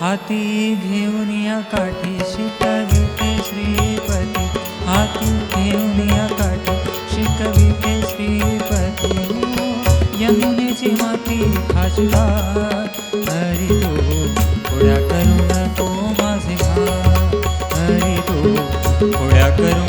हाती घेऊन या काठी शिकविते श्रीपती हाती घेऊन या काठी शिकविते श्रीपती. यमुनेची माती खाजला हरी तो पुढ्या करू नको माझे हरी तो पुढ्या करू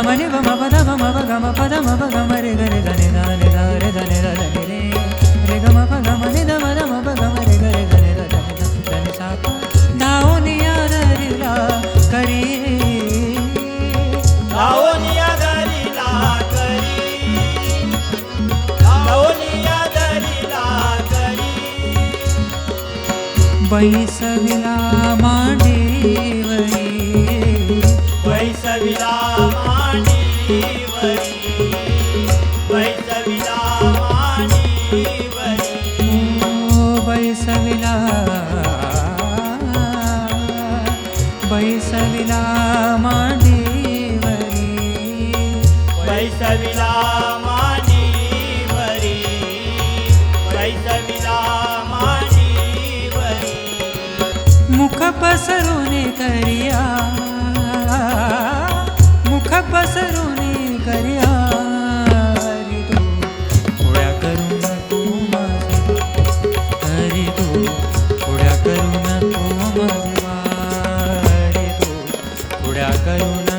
पम पद पम प गम पद म प गम रे ग रे ध नि ध नि ध रे ध नि ध ध नि रे रे ग म प गम नि ध म ध म प गम रे ग रे ध नि ध ध नि ध ध नि सा प धावनिया धरला करी दरीला दरीला करी बैसविला मांडीवरी बैसविला मांडीवरी वैसविला मांडीवरी वैसविला मांडीवरी मुख पसरून करिया मुख पसरून थोड्या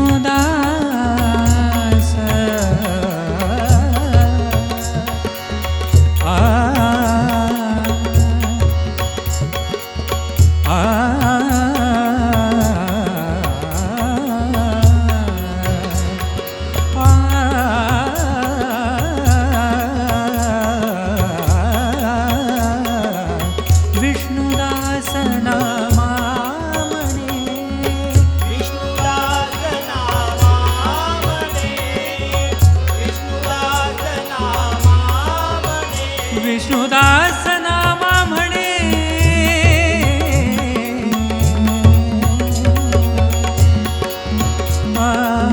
विष्णुदास विष्णुदास नामा म्हणे. आ,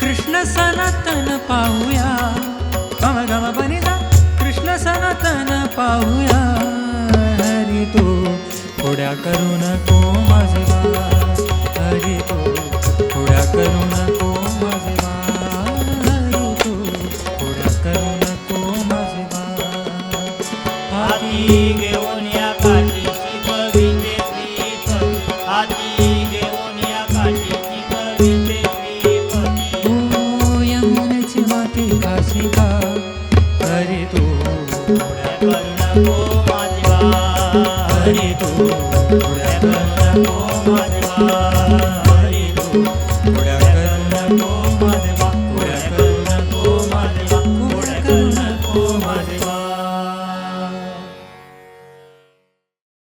कृष्ण सनातन पाहूया. गम गम बनिता कृष्ण सनातन पाहूया. हरी तो थोड्या करू नको माझे. हरी तो थोड्या करू नको माझे. हरी तो थोड्या करू यमुनेची माती काशी का हरी तू. पुढ्या हरी तू. हरी तू.